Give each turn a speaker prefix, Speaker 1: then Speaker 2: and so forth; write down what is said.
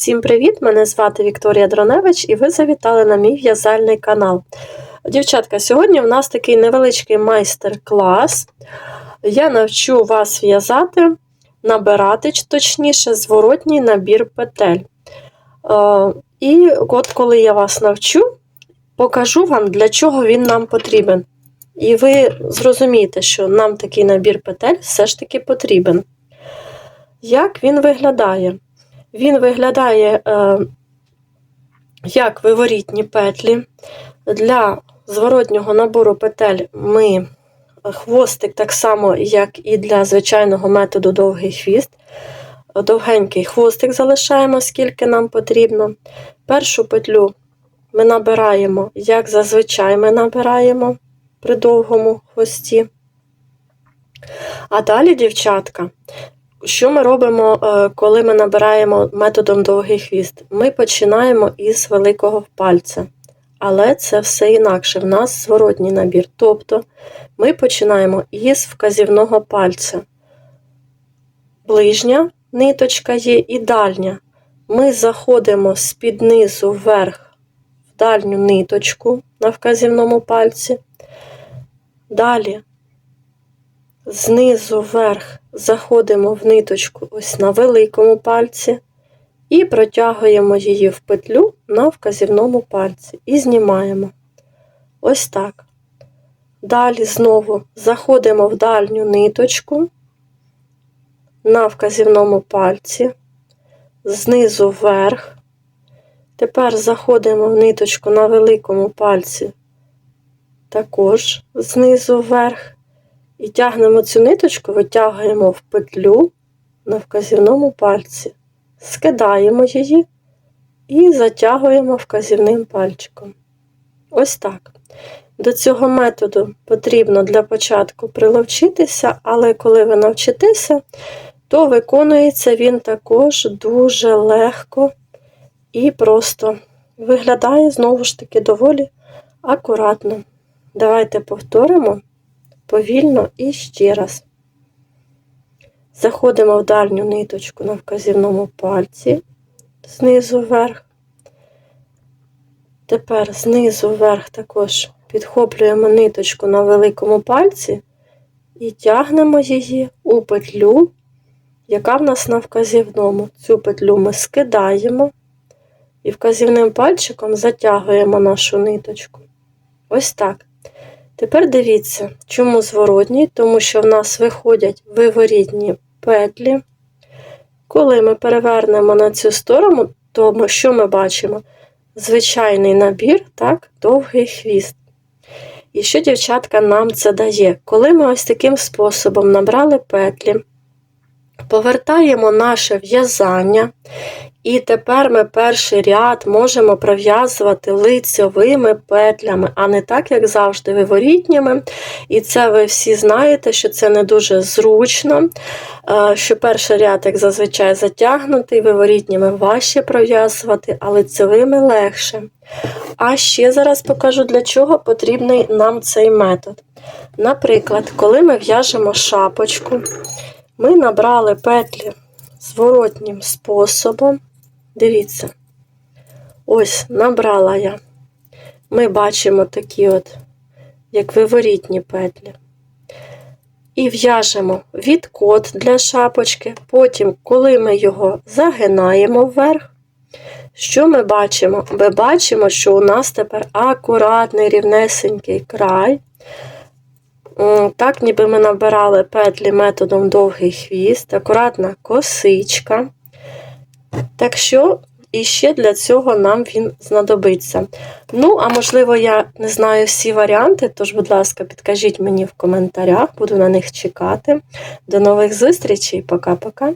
Speaker 1: Всім привіт! Мене звати Вікторія Дроневич і ви завітали на мій в'язальний канал. Дівчатка, сьогодні в нас такий невеличкий майстер-клас. Я навчу вас в'язати, набирати, точніше, зворотній набір петель. Е, І от коли я вас навчу, покажу вам, для чого він нам потрібен. І ви зрозумієте, що нам такий набір петель все ж таки потрібен. Як він виглядає? Він виглядає е, як виворітні петлі. Для зворотнього набору петель ми хвостик так само, як і для звичайного методу довгий хвіст. Довгенький хвостик залишаємо, скільки нам потрібно. Першу петлю ми набираємо, як зазвичай ми набираємо при довгому хвості. А далі, дівчатка, що ми робимо, е, коли ми набираємо методом довгий хвіст? Ми починаємо із великого пальця. Але це все інакше. В нас зворотній набір. Тобто ми починаємо із вказівного пальця. Ближня ниточка є і дальня. Ми заходимо з-під низу вверх в дальню ниточку на вказівному пальці. Далі знизу вверх заходимо в ниточку ось на великому пальці і протягуємо її в петлю на вказівному пальці і знімаємо. Ось так. Далі знову заходимо в дальню ниточку на вказівному пальці, знизу вверх. Тепер заходимо в ниточку на великому пальці, також знизу вверх. І тягнемо цю ниточку, витягуємо в петлю на вказівному пальці, скидаємо її і затягуємо вказівним пальчиком. Ось так. До цього методу потрібно для початку приловчитися, але коли ви навчитеся, то виконується він також дуже легко і просто виглядає, знову ж таки, доволі акуратно. Давайте повторимо повільно і ще раз. Заходимо в дальню ниточку на вказівному пальці, знизу вверх. Тепер знизу вверх також підхоплюємо ниточку на великому пальці і тягнемо її у петлю, яка в нас на вказівному. Цю петлю ми скидаємо і вказівним пальчиком затягуємо нашу ниточку. Ось так. Тепер дивіться, чому зворотній, тому що в нас виходять виворітні петлі. Коли ми перевернемо на цю сторону, то що ми бачимо? Звичайний набір, так, довгий хвіст. І що, дівчатка, нам це дає? Коли ми ось таким способом набрали петлі, повертаємо наше в'язання і тепер ми перший ряд можемо пров'язувати лицьовими петлями, а не так, як завжди, виворітніми. І це ви всі знаєте, що це не дуже зручно, е, що перший ряд, як зазвичай, затягнутий, виворітніми важче пров'язувати, а лицьовими легше. А ще зараз покажу, для чого потрібний нам цей метод. Наприклад, коли ми в'яжемо шапочку, ми набрали петлі зворотнім способом. Дивіться, ось набрала я. Ми бачимо такі от, як виворітні петлі. І в'яжемо відкот для шапочки. Потім, коли ми його загинаємо вверх, що ми бачимо? Ми бачимо, що у нас тепер акуратний рівнесенький край. Так, ніби ми набирали петлі методом довгий хвіст, акуратна косичка. Так що, і ще для цього нам він знадобиться. Ну, а можливо, я не знаю всі варіанти, тож, будь ласка, підкажіть мені в коментарях, буду на них чекати. До нових зустрічей, пока-пока.